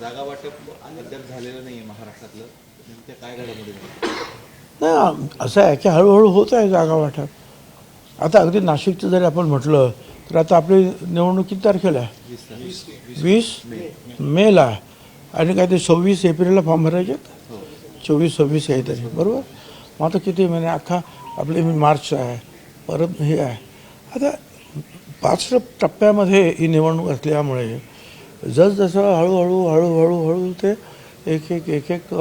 जागा वाटप अद्याप झालेलं नाहीये महाराष्ट्रातलं. नेमक्या काय घडामोडी? नाही असं आहे की हळूहळू होत आहे जागा वाटप. आता अगदी नाशिकचं जरी आपण म्हटलं तर आता आपली निवडणूक किती तारखेला आहे? वीस मेला आणि काय ते सव्वीस एप्रिलला फॉर्म भरायचे हो. चोवीस सव्वीस काहीतरी बरोबर? मग आता किती महिने? अख्खा आपले मी मार्च आहे. परत हे आहे. आता पाच टप्प्यामध्ये ही निवडणूक असल्यामुळे जसजसं हळूहळू हळूहळू हळू ते एक एक एक एक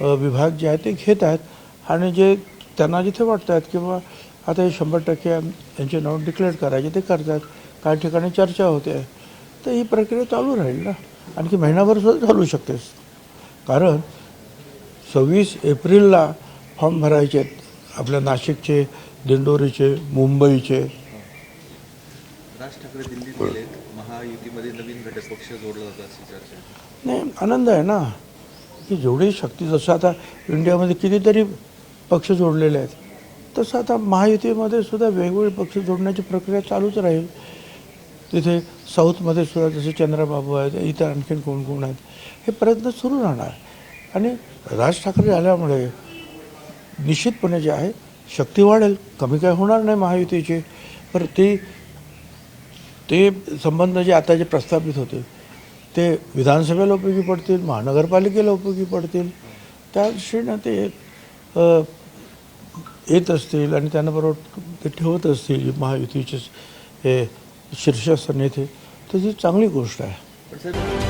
विभाग जे आहेत ते घेत आहेत. आणि जे त्यांना जिथे वाटत आहेत किंवा आता हे शंभर टक्के यांचे नाव डिक्लेअर करायचे ते करतात. काही ठिकाणी चर्चा होते. तर ही प्रक्रिया चालू राहील ना. आणखी महिनाभर सुद्धा चालू शकते. कारण सव्वीस एप्रिलला फॉर्म भरायचे आहेत आपल्या नाशिकचे दिंडोरीचे मुंबईचे. राज ठाकरे दिल्लीत गेले नवीन घटक पक्ष जोडला जातो अशी चर्चा नाही आनंद आहे ना की जेवढी शक्ती जसं आता इंडियामध्ये कितीतरी पक्ष जोडलेले आहेत तसं आता महायुतीमध्ये सुद्धा वेगवेगळे पक्ष जोडण्याची प्रक्रिया चालूच राहील. तिथे साऊथमध्ये सुद्धा जसे चंद्रबाबू आहेत इतर आणखीन कोण कोण आहेत हे प्रयत्न सुरू राहणार. आणि राज ठाकरे आल्यामुळे निश्चितपणे जे आहे शक्ती वाढेल. कमी काय होणार नाही महायुतीची. पर ती ते संबंध जे आता जे प्रस्थापित होते ते विधानसभेला उपयोगी पडतील महानगरपालिकेला उपयोगी पडतील. त्या दृष्टीनं ते येत असतील आणि त्यांना बरोबर ते ठेवत असतील महायुतीचे हे शीर्षस्थ नेते तर ही चांगली गोष्ट आहे.